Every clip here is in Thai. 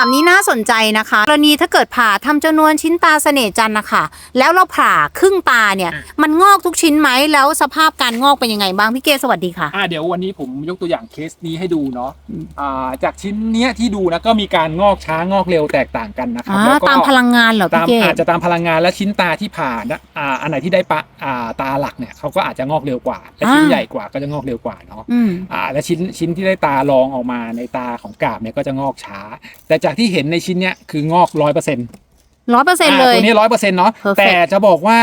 ามนี้น่าสนใจนะคะกรณีถ้าเกิดผ่าทำจำนวนชิ้นตาเสน่ห์จันทร์นะคะ แล้วเราผ่าครึ่งตาเนี่ย มันงอกทุกชิ้นไหมแล้วสภาพการงอกเป็นยังไงบ้างพี่เกสวัสดีค่ะอ่าเดี๋ยววันนี้ผมยกตัวอย่างเคสนี้ให้ดูเนาะอ่าจากชิ้นเนี้ยที่ดูนะก็มีการงอกช้างอกเร็วแตกต่างกันนะครับอ่าแล้วก็ตามพลังงานเหรอตาพี่มเกอาจจะตามพลังงานและชิ้นตาที่ผ่านะอ่าอันไหนที่ได้ปะอ่าตาหลักเนี่ยเขาก็อาจจะงอกเร็วกว่าและชิ้นใหญ่กว่าก็จะงอกเร็วกว่าเนาะอืมอ่าและชิ้นชิ้นที่ได้ตารองออกมาในตาของกาบเนี่ยก็จะงอกช้า แต่จากที่เห็นในชิ้นเนี้ยคืองอกร้อยเปอร์เซ็นต์ร้อยเปอร์เซ็นต์เลยตัวนี้ร้อยเปอร์เซ็นต์เนาะ Perfect แต่จะบอกว่า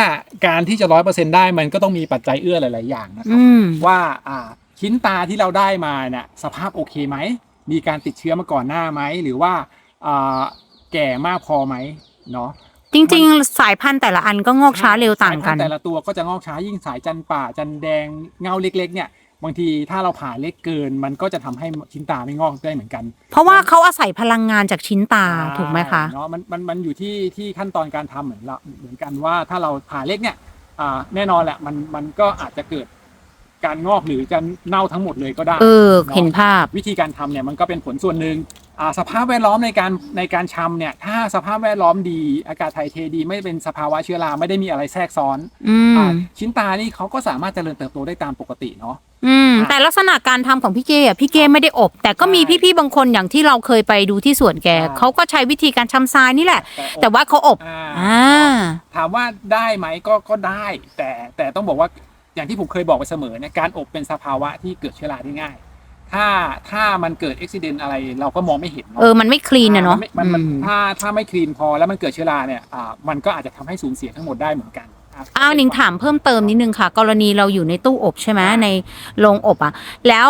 การที่จะร้อยเปอร์เซ็นต์ได้มันก็ต้องมีปัจจัยเอื้อหลาย ๆ อย่างนะครับอืมว่าอ่าชิ้นตาที่เราได้มาเนี่ยสภาพโอเคไหม มีการติดเชื้อมาก่อนหน้าไหม หรือว่าอ่าแก่มากพอไหมเนาะจริง ๆ สายพันธุ์แต่ละอันก็งอกช้าเร็วต่างกันสยพัธุ์แต่ละตัวก็จะงอกช้ายิ่งสายจันป่าจันแดงเงาเล็ก ๆ เนี่ย บางทีถ้าเราผ่าเล็กเกิน มันก็จะทำให้ชิ้นตาไม่งอกได้เหมือนกันเพราะว่าเขาอาศัยพลังงานจากชิ้นตาถูกไหมคะ เนาะมันมันมันอยู่ที่ที่ขั้นตอนการทำเหมือนเราเหมือนกันว่าถ้าเราผ่าเล็กเนี่ยอ่าแน่นอนแหละมันมันก็อาจจะเกิดการงอกหรือจะเน่าทั้งหมดเลยก็ได้เออ เห็นภาพ วิธีการทำเนี่ยมันก็เป็นผลส่วนหนึ่งอ่า สภาพแวดล้อมในการในการชำเนี่ย ถ้าสภาพแวดล้อมดีอากาศถ่ายเทดี ไม่เป็นสภาวะเชื้อราไม่ได้มีอะไรแทรกซ้อนอืมอ่าชิ้นตานี่เขาก็สามารถเจริญเติบโตได้ตามปกติเนาะอืมอะแต่ลักษณะการทำของพี่เก้อะพี่เก้ไม่ได้อบ แต่ก็มีใช่พี่ๆบางคนอย่างที่เราเคยไปดูที่สวนแกอ่าเขาก็ใช้วิธีการชำทรายนี่แหละอบแต่ว่าเขาอบอ่าอ่าถามว่าได้ไหมก็ก็ได้ แต่แต่ต้องบอกว่าอย่างที่ผมเคยบอกไปเสมอเนี่ยการอบเป็นสภาวะที่เกิดเชื้อราได้ง่าย ถ้าถ้ามันเกิดอุบิเหตุอะไร เราก็มองไม่เห็นเออ มันไม่คลีนอะเนาะมัมันมันอืมถ้าถ้าไม่คลีนพอแล้วมันเกิดเชื้อราเนี่ยอ่ามันก็อาจจะทำให้สูญเสียทั้งหมดได้เหมือนกันะอ้าวหนิงถามเพิ่มเติมนิดนึงค่ะ กรณีเราอยู่ในตู้อบใช่ไหมในโรงอบอะแล้ว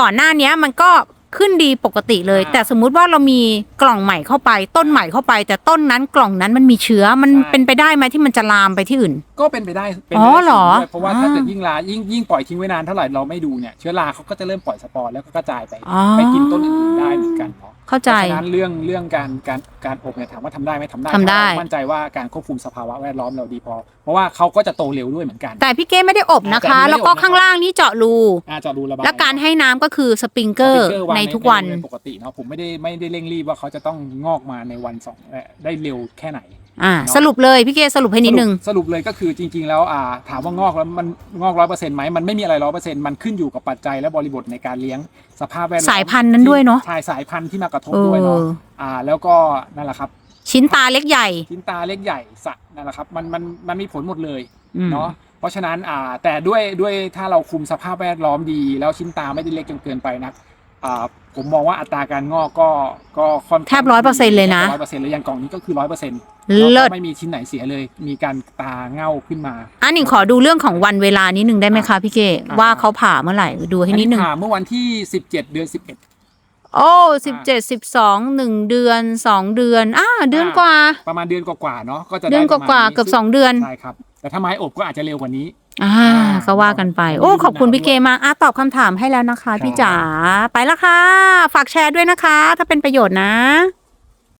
ก่อนหน้าเนี้ยมันก็ ขึ้นดีปกติเลย แต่สมมุติว่าเรามีกล่องใหม่เข้าไป ต้นใหม่เข้าไป แต่ต้นนั้นกล่องนั้นมันมีเชื้อมันเป็นไปได้ไหมที่มันจะลามไปที่อื่น ก็เป็นไปได้เป็นอ๋ไปอได้เหรอสูงด้วยเพราะว่าถ้าอ่าเกิดยิ่งลายิ่งยิ่งปล่อยทิ้งไว้นานเท่าไหร่เราไม่ดูเนี่ยเชื้อราเขาก็จะเริ่มปล่อยสปอร์แล้วก็กระจายไปอ๋อไปกินต้นอื่นๆได้เหมือนกันเนาะ เข้าใจ เพราะฉะนั้นเรื่องเรื่องการการการอบเนี่ยถามว่าทำได้ไหมทำได้ทำได้ เพราะเรามั่นใจว่าการควบคุมสภาวะแวดล้อมเราดีพอ เพราะว่าเขาก็จะโตเร็วด้วยเหมือนกัน แต่พี่เก้ไม่ได้อบนะคะ แต่ไม่ได้อบ แล้วก็ข้างล่างนี่เจาะรู อาจจะดูระบายและการให้น้ำก็คือสปริงเกอร์สปริงเกอร์วางในทุกวันใปกติเนาะผมไม่ได้ไม่ได้เร่งรีบว่าเขาจะต้องงอกมาในวันสองเอ่อได้เร็วแค่ไหน อ่าเนาะสรุปเลยพี่เก้สรุปให้นิดนึงสรุปสรุปเลยก็คือจริง ๆ แล้วอ่าถามว่างอกแล้วมันงอกร้อยเปอร์เซ็นต์ไหมมันไม่มีอะไรร้อยเปอร์เซ็นต์มันขึ้นอยู่กับปัจจัยและบริบทในการเลี้ยงสภาพแวดล้อมสายพันธุ์นั้นด้วยเนอะใช่สายพันธุ์ที่มากระทบเอด้วยเนาะออ่า แล้วก็นั่นแหละครับ ชิ้นตาเล็กใหญ่ ชิ้นตาเล็กใหญ่สะนั่นแหละครับมันมันมันมีผลหมดเลยอืมเนาะเพราะฉะนั้นอ่าแต่ด้วยด้วยถ้าเราคุมสภาพแวดล้อมดี แล้วชิ้นตาไม่ได้เล็กจนเกินไปนักอ่า ผมมองว่าอัตราการงอกก็ก็ค่อนข้างแทบ100%เลยนะร้อยเปอร์เซ็นต์เลยอย่างกล่องนี้ก็คือร้อยเปอร์เซ็นต์เลิศไม่มีชิ้นไหนเสียเลย มีการตาเง่าขึ้นมาอันหนิงขอดูเรื่องของวันเวลานิดนึงได้ไหมคะพี่เก้อ่าว่าเขาผ่าเมื่อไหร่ดูให้นิดนึงผ่าเมื่อวันที่สิบเจ็ดเดือนสิบเอ็ดโอ้สิบเจ็ดสิบสองหนึ่งเดือนสองเดือนอ่าเดือนอ่ากว่า ประมาณเดือนกว่าๆเนาะก็จะเดือนกประมณว่าๆเกือบสองเดือนใช่ครับแต่ถ้าไม้อบก็อาจจะเร็วกว่านี้ อ่าอ่าก็ว่ากันไป โอ้ดูขอบคุณหนาวพี่เกมากอะตอบคำถามให้แล้วนะคะครับพี่จ๋าไปละค่ะ ฝากแชร์ด้วยนะคะ ถ้าเป็นประโยชน์นะ